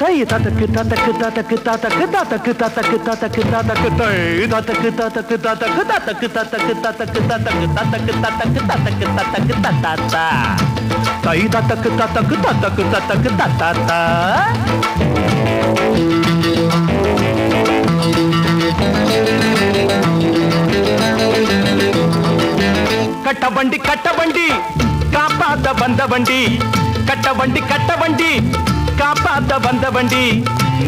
తై తతకు తతకు తతకు తతకు తతకు తతకు తతకు తతకు తై తతకు తతకు తతకు తతకు తతకు తతకు తతకు తతకు తతకు తతకు తతకు తతత తై తతకు తతకు తతకు తతకు తతత కట్టబండి కట్టబండి కాపాద బందబండి కట్టబండి కట్టబండి காப்பாத்த வந்த வண்டி.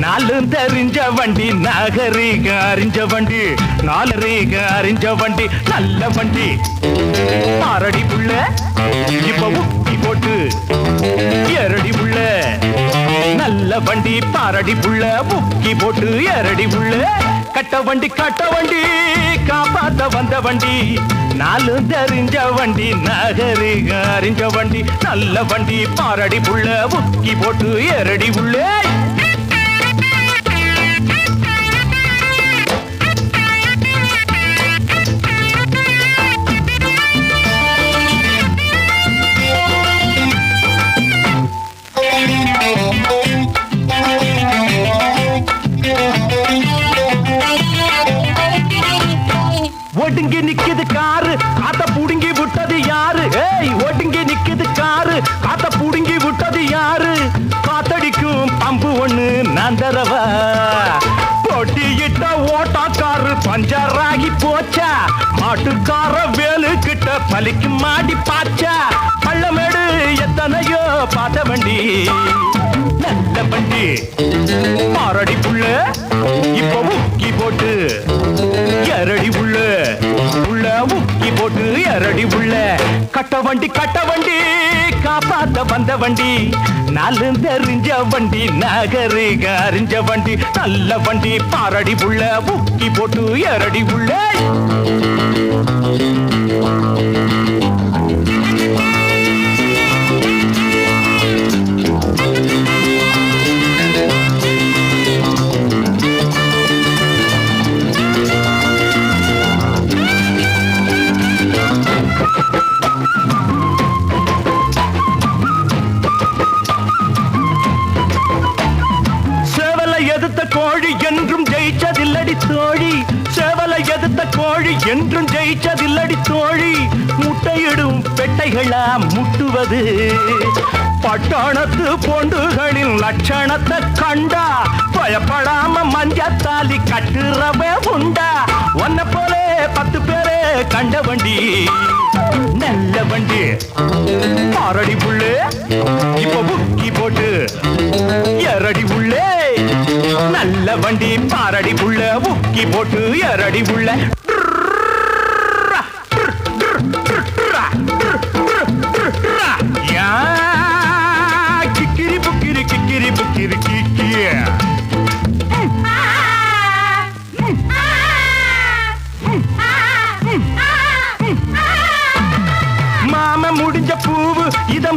நாலு தெரிஞ்ச வண்டி நாகரீக அறிஞ்ச வண்டி நாலரீக அறிஞ்ச வண்டி நல்ல வண்டி. ஆறடி புள்ள இப்ப உக்கி போட்டு. எரடி புள்ள நல்ல வண்டி பாரடி புள்ள முக்கி போட்டு எரடி புள்ள. கட்ட வண்டி கட்ட வண்டி காப்பாத்த வந்த வண்டி. நாலு தெரிஞ்ச வண்டி நகரிக அறிஞ்ச வண்டி நல்ல வண்டி பாரடி புள்ள உக்கி போட்டு எரடி உள்ளே. ஒடுங்கி நிக்குது காரு காத்த புடுங்கி விட்டது யாரு? ஏய் ஒடுங்கி நிக்குது காரு காத்த புடுங்கி விட்டது யாரு? காத்தடிக்கும் பம்பு ஒண்ணு நான் தரவா பொட்டியிட்ட ஓட்டாக்காரு பஞ்சராகி போச்சா? மாட்டுக்கார வேலு கிட்ட பலிக்கு மாடி பாச்சா? பள்ளமேடு எத்தனையோ பார்த்த வண்டி நல்ல வண்டி. போட்டு உள்ள. கட்ட வண்டி கட்ட வண்டி காப்பாத்த வந்த வண்டி. நாலு தெரிஞ்ச வண்டி நகரிக அறிஞ்ச வண்டி. நல்ல வண்டி பாரடி உள்ள முக்கி போட்டு எரடி உள்ள. எதிர்த்த கோழி என்றும் ஜெயிச்சதில்லடி தோழி. முட்டையிடும் பெட்டைகளா முட்டுவது? பட்டணத்து பொண்டுகளின் லட்சணத்தை கண்டா பயப்படாம மஞ்சத்தாலி கட்டுறவே உண்டா? ஒன்ன போலே பத்து பேரே கண்ட வண்டி நல்ல வண்டி. ஆறடி புள்ளே இப்ப புக்கி போட்டு எரடி உள்ளே நல்ல வண்டி பாரடி புள்ள உக்கி போட்டு எரடி உள்ள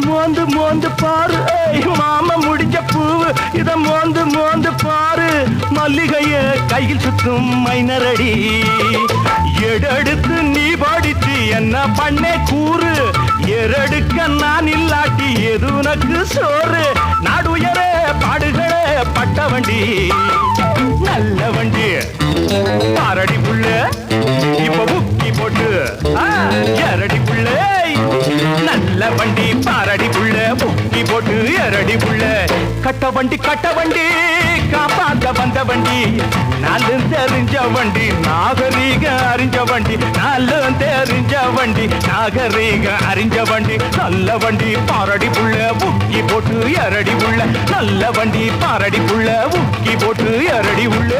மோந்து மோந்து பாரு. ஏய், மாம முடிஞ்ச பூவு இத மோந்து மோந்து பாரு. மல்லிகைய கையில் சுத்தும் மைனரடி. எடெடுத்து நீ படிச்சு என்ன பண்ணே கூறு. எரடுக்க நான் இல்லாட்டி எது உனக்கு சோறு? நாடு உயர பாடுகளே பட்ட வண்டி பாரடி புள்ள பொங்கி போட்டு அரடி புள்ள. கட்ட வண்டி கட்ட வண்டி காப்பாத்த வந்த வண்டி. நாலு தெரிஞ்ச வண்டி நாகரீக அறிஞ்ச வண்டி. நாலு தெரிஞ்ச வண்டி நாகரீக அறிஞ்ச வண்டி. நல்ல வண்டி பாரடி புள்ள முக்கி போட்டு அரடி புள்ள. நல்ல வண்டி பாரடி புள்ள முக்கி போட்டு அரடி உள்ள